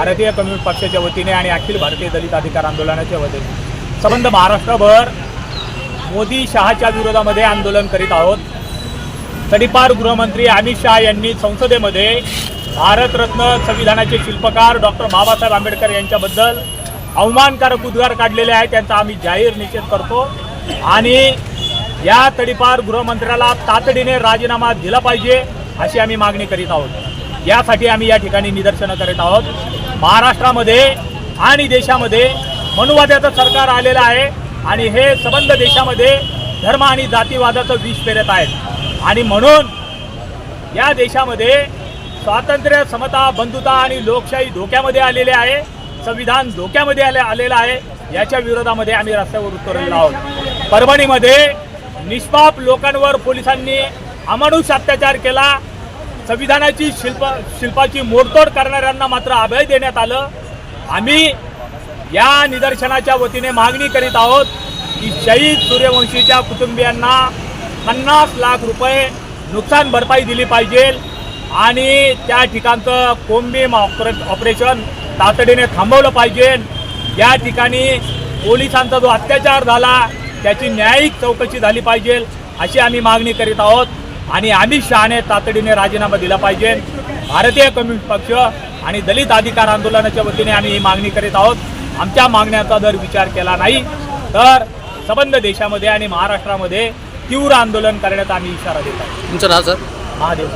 भारतीय कम्युनिस्ट पक्षाच्या वतीने आणि अखिल भारतीय दलित अधिकार आंदोलनाच्या वतीने. संबंध महाराष्ट्रभर मोदी शहाच्या विरोधामध्ये आंदोलन करीत आहोत. तडीपार गृहमंत्री अमित शहा यांनी संसदेमध्ये भारतरत्न संविधानाचे शिल्पकार डॉक्टर बाबासाहेब आंबेडकर यांच्याबद्दल अवमानकारक उद्गार काढलेले आहेत त्यांचा आम्ही जाहीर निषेध करतो. आणि या तडीपार गृहमंत्र्याला तातडीने राजीनामा दिला पाहिजे अशी आम्ही मागणी करीत आहोत. यासाठी आम्ही या ठिकाणी निदर्शनं करीत आहोत. महाराष्ट्रामध्ये आणि देशामध्ये मनुवाद्याचं सरकार आलेलं आहे आणि हे संबंध देशामध्ये धर्म आणि जातीवादाचं विष पेरत आहेत. आणि म्हणून या देशामध्ये स्वातंत्र्य समता बंधुता आणि लोकशाही धोक्यामध्ये आलेले आहे संविधान धोक्यामध्ये आले आलेलं आहे याच्या विरोधामध्ये आम्ही रस्त्यावर उतरलेलो आहोत. परभणीमध्ये निष्पाप लोकांवर पोलिसांनी अमानुष अत्याचार केला. संविधानाची शिल्प शिल्पाची मोडतोड करणाऱ्यांना मात्र अभय देण्यात आलं. आम्ही या निदर्शनाच्या वतीने मागणी करीत आहोत की शहीद सूर्यवंशीच्या कुटुंबियांना पन्नास लाख रुपये नुकसान भरपाई दिली पाहिजे आणि त्या ठिकाणचं कोंबीम ऑपरे ऑपरेशन तातडीने थांबवलं पाहिजे. या ठिकाणी पोलिसांचा जो अत्याचार झाला त्याची न्यायिक चौकशी झाली पाहिजे अशी आम्ही मागणी करीत आहोत. आणि अमित शहाने तातडीने राजीनामा दिला पाहिजे. भारतीय कम्युनिस्ट पक्ष आणि दलित अधिकार आंदोलनाच्या वतीने आम्ही ही मागणी करीत आहोत. आमच्या मागण्याचा जर विचार केला नाही तर संबंध देशामध्ये आणि महाराष्ट्रामध्ये तीव्र आंदोलन करण्याचा आम्ही इशारा देत आहोत. तुमचं नाव सर? महादेव.